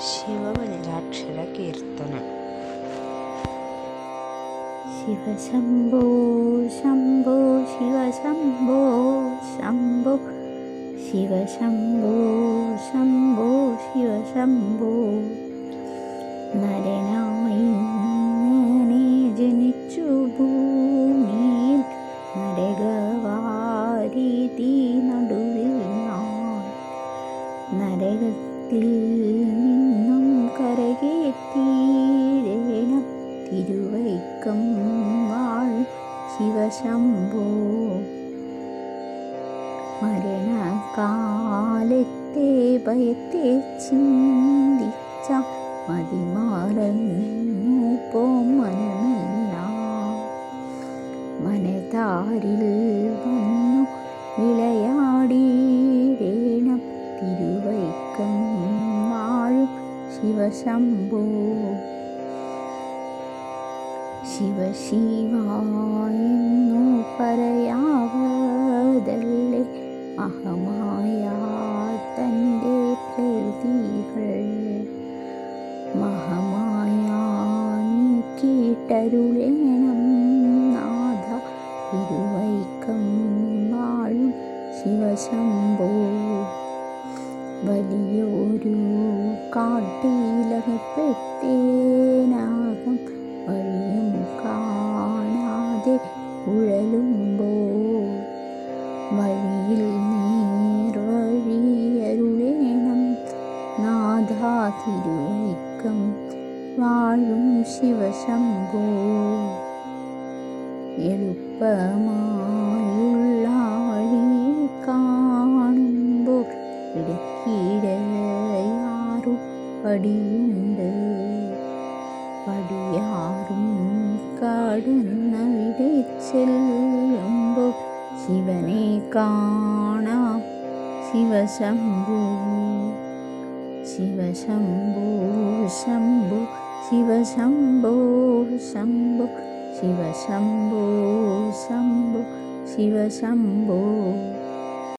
ശിവപഞ്ചാക്ഷര കീർത്തനം ശിവശംഭോ ശംഭോ ശിവശംഭോ ശംഭോ ശിവശംഭോ ശംഭോ ശിവശംഭോ. നരനായി ഇങ്ങനെ ജനിച്ചു ഭൂമിയിൽ നരകവാരീതി നടുവിൽ നാം നരകത്തിൽ തിരുവൈക്കം വാഴും ശിവശംഭോ. മരണകാലത്തെ ഭയത്തെ ചിന്തിച്ച മതിമാറന്നു മനമില്ല മനതാരിൽ വന്നു വിളയാടീരേണം തിരുവൈക്കം വാഴും ശിവശംഭോ. ശിവശിവായെന്നു പറയാവതല്ലേ അഹമായ തന്റെ പ്രകൃതികൾ മഹമായ കേട്ടരുളേണം നാഥ തിരുവൈക്കം വാഴും ശിവശംഭോ. വലിയൊരു കാട്ടിലകപ്പെട്ടേനാകം വഴിയും കാണാതെ ഉഴലുമ്പോൾ വഴിയിൽ നേർവഴിയരുളേണം നാഥാ തിരുവൈക്കം വാഴും ശിവശംഭോ. എളുപ്പമായുള്ള വഴി കാണുമ്പോൾ ഇടയ്ക്കിടയാറു പടിയുണ്ട്. പടിയാറും കടന്നവിടെ ചെല്ലുമ്പോൾ ശിവനെ കാണാം ശിവശംഭു ശിവശംഭു ശംഭു ശിവശംഭോ ശംഭു ശിവശംഭോ ശംഭു ശിവശംഭോ